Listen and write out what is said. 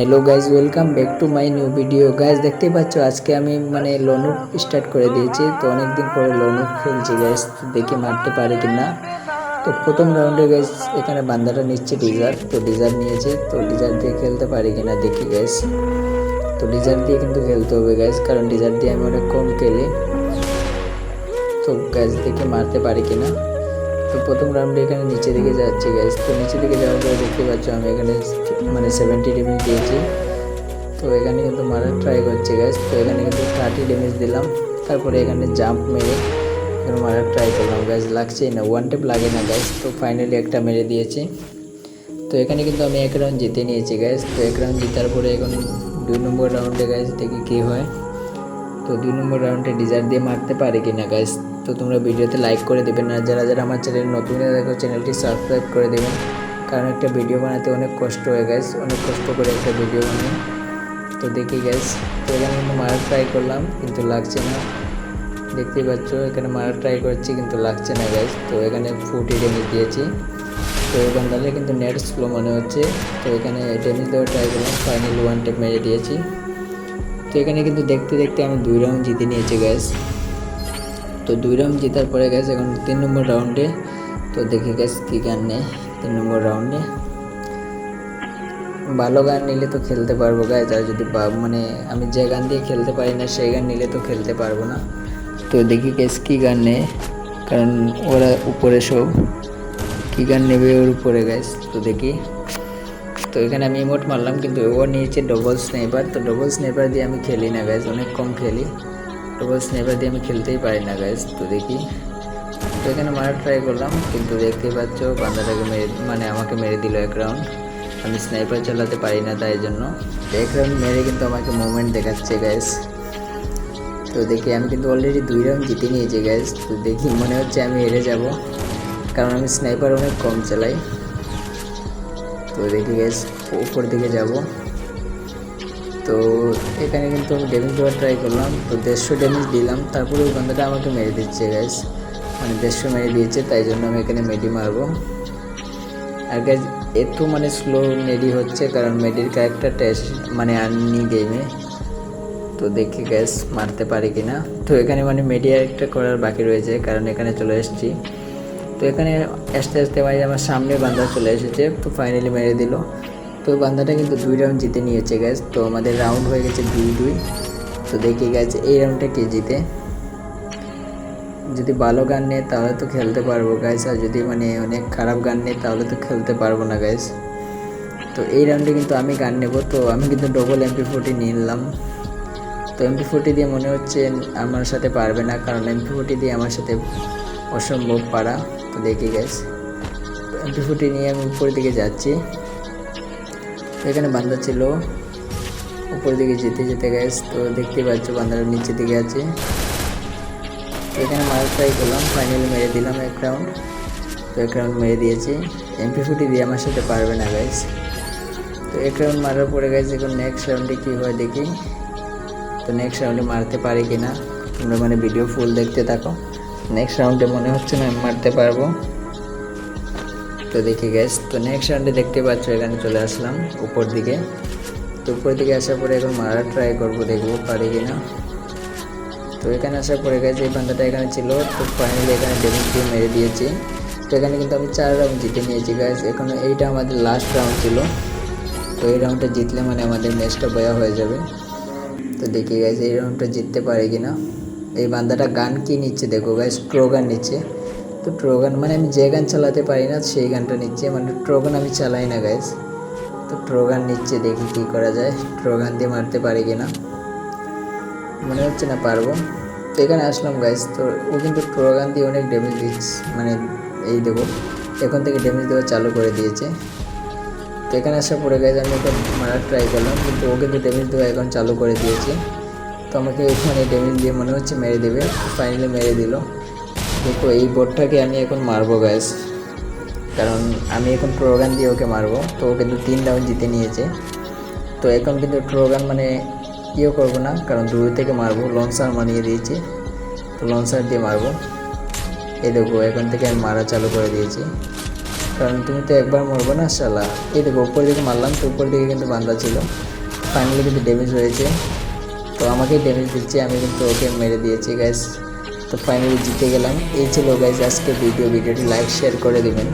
Hello guys welcome back to my new video guys দেখতেই পাচ্ছ, আজকে আমি মানে লনুক স্টার্ট করে দিয়েছি। তো অনেকদিন পরে লনুক খেলছি গাইজ দেখি মারতে পারি কি না তো প্রথম রাউন্ডে গাইজ এখানে বান্দাটা নিচ্ছে ডিজার তো ডিজার নিয়েছে, তো ডিজার দিয়ে খেলতে পারি কিনা দেখি গাইজ তো ডিজার দিয়ে কিন্তু খেলতে হবে গাইজ কারণ ডিজার দিয়ে আমি অনেক কম খেলি। তো গাইজ দেখে মারতে পারি কিনা। তো প্রথম রাউন্ডে এখানে নিচে দিকে যাচ্ছে গ্যাস তো নিচে দিকে যাওয়ার পরে দেখতে পাচ্ছ আমি এখানে মানে সেভেন্টি ডেমেজ দিয়েছি। তো এখানে কিন্তু মারার ট্রাই করছে গ্যাস তো এখানে কিন্তু থার্টি ডেমেজ দিলাম। তারপরে এখানে জাম্প মেরে মারার ট্রাই করলাম গ্যাস লাগছেই না ওয়ান টেপ লাগে না গ্যাস তো ফাইনালি একটা মেরে দিয়েছি। তো এখানে কিন্তু আমি এক রাউন্ড জিতে নিয়েছি গ্যাস তো এক রাউন্ড জেতার পরে এখন দুই নম্বর রাউন্ডে গ্যাস দেখি কী হয়। তো দুই নম্বর রাউন্ডে ডিজার দিয়ে মারতে পারে কিনা গাইস তো তোমরা ভিডিওতে লাইক করে দেবেন আর যারা যারা আমার চ্যানেল নতুন দেখো চ্যানেলটি সাবস্ক্রাইব করে দেবেন কারণ একটা ভিডিও বানাতে অনেক কষ্ট হয়ে গেছে অনেক কষ্ট করে একটা ভিডিও বানাই। তো দেখি গ্যাস তো এখানে কিন্তু মারার ট্রাই করলাম, কিন্তু লাগছে না। দেখতেই পাচ্ছ, এখানে মারার ট্রাই করছি, কিন্তু লাগছে না গ্যাস তো এখানে ফুটি ডেমেজ দিয়েছি। তো এখান তাহলে কিন্তু নেট স্লো মনে হচ্ছে। তো এখানে ডেমেজ দেওয়ার ট্রাই করলাম ফাইনাল ওয়ান টেপ মেরে দিয়েছি। তো এখানে কিন্তু দেখতে দেখতে আমি দুই রাউন্ড জিতে নিয়েছি গ্যাস তো দুই রাউন্ড জেতার পরে গেছে এখন তিন নম্বর রাউন্ডে তো দেখে গ্যাস কী গান নেই তিন নম্বর রাউন্ডে ভালো গান নিলে তো খেলতে পারব গাইজ আর যদি মানে আমি যে গান দিয়ে খেলতে পারি না, সেই গান নিলে তো খেলতে পারব না। তো দেখি গ্যাস কী গান নেই কারণ ওরা উপরে সব। কী গান নেবে ওর উপরে গ্যাস তো দেখি। তো এখানে আমি ইমোট মারলাম, কিন্তু ও নিয়েছে ডবল স্নাইপার তো ডবল স্নাইপার দিয়ে আমি খেলি না গাইজ অনেক কম খেলি। ডবল স্নাইপার দিয়ে আমি খেলতেই পারি না গাইজ তো দেখি। তো এখানে মারার ট্রাই করলাম, কিন্তু দেখতেই পাচ্ছ, বান্দাটাকে মেরে মানে আমাকে মেরে দিল এক রাউন্ড আমি স্নাইপার চালাতে পারি না তাই জন্য। এক রাউন্ড মেরে কিন্তু আমাকে মুভমেন্ট দেখাচ্ছে গাইজ তো দেখি, আমি কিন্তু অলরেডি দুই রাউন্ড জিতে নিয়েছি গাইজ তো দেখি, মনে হচ্ছে আমি হেরে যাব, কারণ আমি স্নাইপার অনেক কম চালাই। তো দেখি গ্যাস উপর দিকে যাব। তো এখানে কিন্তু আমি ড্যামেজ দেওয়ার ট্রাই করলাম, তো দেড়শো ড্যামেজ দিলাম। তারপরে ওই বান্দাটা আমাকে মেরে দিচ্ছে গ্যাস মানে দেড়শো মেরে দিয়েছে, তাই জন্য আমি এখানে মেডি মারবো। আর গ্যাস এত মানে স্লো মেডি হচ্ছে, কারণ মেডির ক্যারেক্টার টেস্ট মানে আননি গেমে তো দেখি গ্যাস মারতে পারি কি না তো এখানে মানে মেডি একটা করার বাকি রয়েছে, কারণ এখানে চলে এসেছি। তো এখানে আস্তে আস্তে মানে আমার সামনে বান্দা চলে এসেছে, তো ফাইনালি মেরে দিল। তো বান্দাটা কিন্তু দুই রাউন্ড জিতে নিয়েছে গ্যাস তো আমাদের রাউন্ড হয়ে গেছে দুই দুই তো দেখি গ্যাস এই রাউন্ডটা কে জিতে? যদি ভালো গান নেয়, তাহলে তো খেলতে পারব গাইস আর যদি মানে অনেক খারাপ গান নেয়, তাহলে তো খেলতে পারব না গাইস তো এই রাউন্ডে কিন্তু আমি গান নেব। তো আমি কিন্তু ডবল এমপি ফোর্টি নিলাম। তো এমপি ফোর্টি দিয়ে মনে হচ্ছে আমার সাথে পারবে না, কারণ এমপি ফোর্টি দিয়ে আমার সাথে অসম্ভব পারা। তো দেখি গ্যাস এমপি ফোর্টি নিয়ে আমি উপরের দিকে যাচ্ছি। এখানে বান্দা ছিল। উপর দিকে যেতে যেতে গ্যাস তো দেখতে পাচ্ছ বান্দার নিচে দিকে আছে। এখানে মার ট্রাই করলাম ফাইনালি মেরে দিলাম এক রাউন্ড তো এক রাউন্ড মেরে দিয়েছি। এমপি ফুটি দিয়ে আমার সাথে পারবে না গাইস তো এক রাউন্ড মারার পরে গেছে এখন নেক্সট রাউন্ডে কী হয় দেখি। তো নেক্সট রাউন্ডে মারতে পারি কি না তোমরা মানে ভিডিও ফুল দেখতে থাকো। নেক্সট রাউন্ডে মনে হচ্ছে না আমি মারতে পারব। তো দেখি গ্যাস তো নেক্সট রাউন্ডে দেখতে পাচ্ছ, এখানে চলে আসলাম উপর দিকে। তো উপর দিকে আসার পরে এখন মারা ট্রাই করব, দেখব পারি কি না তো এখানে আসার পরে গেছে এই বান্দাটা এখানে ছিল, তো ফাইনালি এখানে ডেমিং দিয়ে মেরে দিয়েছি। তো এখানে কিন্তু আমি চার রাউন্ড জিতে নিয়েছি গাইজ এখন এইটা আমাদের লাস্ট রাউন্ড ছিল। তো এই রাউন্ডটা জিতলে মানে আমাদের ম্যাচটা বয়া হয়ে যাবে। তো দেখি গেছে এই রাউন্ডটা জিততে পারে কি না এই বান্দাটা গান কি নিচ্ছে, দেখো গাইজ ট্রোগান নিচ্ছে। তো ট্রোগান মানে আমি যে গান চালাতে পারি না, সেই গানটা নিচ্ছে। মানে ট্রোগান আমি চালাই না গাইজ তো ট্রোগান নিচ্ছে, দেখি কী করা যায়। ট্রোগান দিয়ে মারতে পারি কি না মনে হচ্ছে না পারব। তো এখানে আসলাম গাইজ তো ও কিন্তু ট্রোগান দিয়ে অনেক ড্যামেজ দিচ্ছে। মানে এই দেবো এখন থেকে ড্যামেজ দেওয়া চালু করে দিয়েছে। তো এখানে আসার পরে গাইজ আমি ওকে মারার ট্রাই করলাম, কিন্তু ও কিন্তু ড্যামেজ দেওয়া এখন চালু করে দিয়েছে। তো আমাকে এখানে ড্যামেজ দিয়ে মনে হচ্ছে মেরে দেবে। ফাইনালি মেরে দিল। দেখো, এই বোর্ডটাকে আমি এখন মারবো গ্যাস কারণ আমি এখন ট্রোগান দিয়ে ওকে মারবো। তো ও কিন্তু তিন রাউন্ড জিতে নিয়েছে। তো এখন কিন্তু ট্রোগান মানে ইয়েও করব না, কারণ দূর থেকে মারবো। লঞ্চার মানিয়ে দিয়েছি। তো লঞ্চার দিয়ে মারবো। এই দেখো, এখন থেকে আমি মারা চালু করে দিয়েছি। কারণ তুমি তো একবার মরবো না, শালা। এই দেখো, উপর দিকে মারলাম, তো উপর দিকে কিন্তু বান্ধা ছিল। ফাইনালি কিন্তু ড্যামেজ হয়েছে। তো আমাকেই ড্যামেজ দিচ্ছে, আমি কিন্তু ওকে মেরে দিয়েছি গ্যাস তো ফাইনালি জিতে গেলাম। এই ছিল গাইজ আজকে ভিডিও ভিডিওটি লাইক শেয়ার করে দেবেন।